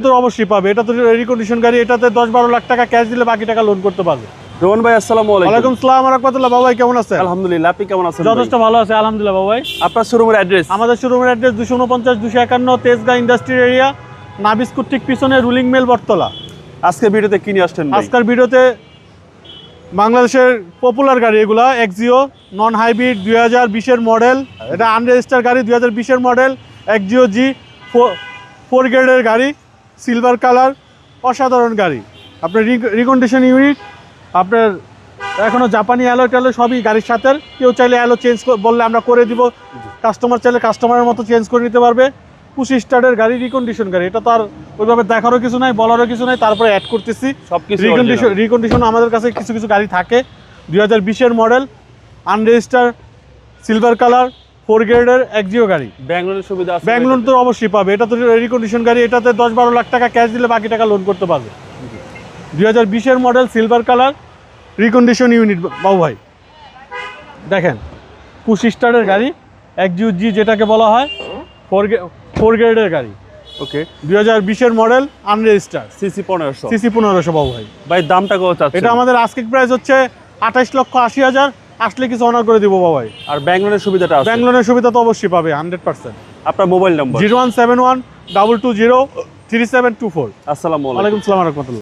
তো অবশ্যই পাবে। এটা তো রিকন্ডিশন গাড়ি এটাতে দশ বারো লাখ টাকা ক্যাশ দিলে বাকি টাকা লোন করতে পারবে। রোহন ভাই আসসালামু আলাইকুম। ওয়ালাইকুম সালাম রহমতুল্লাহ। বাবাই কেমন আছেন? আলহামদুলিল্লাহ আপনি কেমন আছেন যথেষ্ট ভালো আছে আলহামদুলিল্লাহ আপনার শোরুমের অ্যাড্রেস আমাদের শোরুমের অ্যাড্রেস দুশো উনপঞ্চাশ দুশো একান্ন তেজগাঁ ইন্ডাস্ট্রিয়াল এরিয়া নাবিস্কুট ঠিক পিছনে রুলিং মেল বটতলা। আজকে ভিডিওতে কি নিয়ে আসছেন আজকের ভিডিওতে বাংলাদেশের পপুলার গাড়ি এগুলা এক্সিও নন হাইব্রিড দুই হাজার বিশের মডেল এটা আনরেজিস্টার গাড়ি দুই হাজার বিশের মডেল এক্সিও জি ফোর গ্রেডের গাড়ি। সিলভার কালার অসাধারণ গাড়ি। আপনার রিকন্ডিশন ইউনিট আপনার এখনও জাপানি অ্যালো ট্যালো সবই গাড়ির সাথে। কেউ চাইলে অ্যালো চেঞ্জ বললে আমরা করে দিব। কাস্টমার চাইলে কাস্টমারের মতো চেঞ্জ করে নিতে পারবে। পুশি স্টার্টের গাড়ি রিকন্ডিশন গাড়ি। এটা তো আর ওইভাবে দেখারও কিছু নাই বলারও কিছু নাই তারপরে অ্যাড করতেছি। সবকিছু রিকন্ডিশন রিকন্ডিশন আমাদের কাছে কিছু কিছু গাড়ি থাকে। দুই হাজার বিশের model unregister silver colour four গ্রেডের একজিও গাড়ি। ব্যাঙ্গলোরের সুবিধা আছে ব্যাঙ্ক লোন তো অবশ্যই পাবে। এটা তো রিকন্ডিশন গাড়ি এটাতে দশ বারো লাখ টাকা ক্যাশ দিলে বাকি টাকা লোন করতে পারবে। দুই হাজার বিশের model silver colour recondition unit বাবু ভাই। দেখেন পুশ স্টারের গাড়ি একজিও জি যেটাকে বলা হয় ফোর ফোর গ্রেডের গাড়ি। ওকে। দুই হাজার বিশের মডেল আনরেজিস্টার সিসি পনেরোশো। সিসি পনেরোশো বাবু ভাই। ভাই দামটা কত এটা আমাদের আজকের প্রাইস হচ্ছে আঠাশ লক্ষ আশি হাজার আসলে কিছু অনার করে দিব বাবাই। আর ব্যাঙ্গলোরের সুবিধাটা আছে? লোনের সুবিধা তো অবশ্যই পাবে হান্ড্রেড পার্সেন্ট আপনার mobile number zero one seven one double two zero three seven two four আসসালামু আলাইকুম। সালাম রহমতুল্লাহ।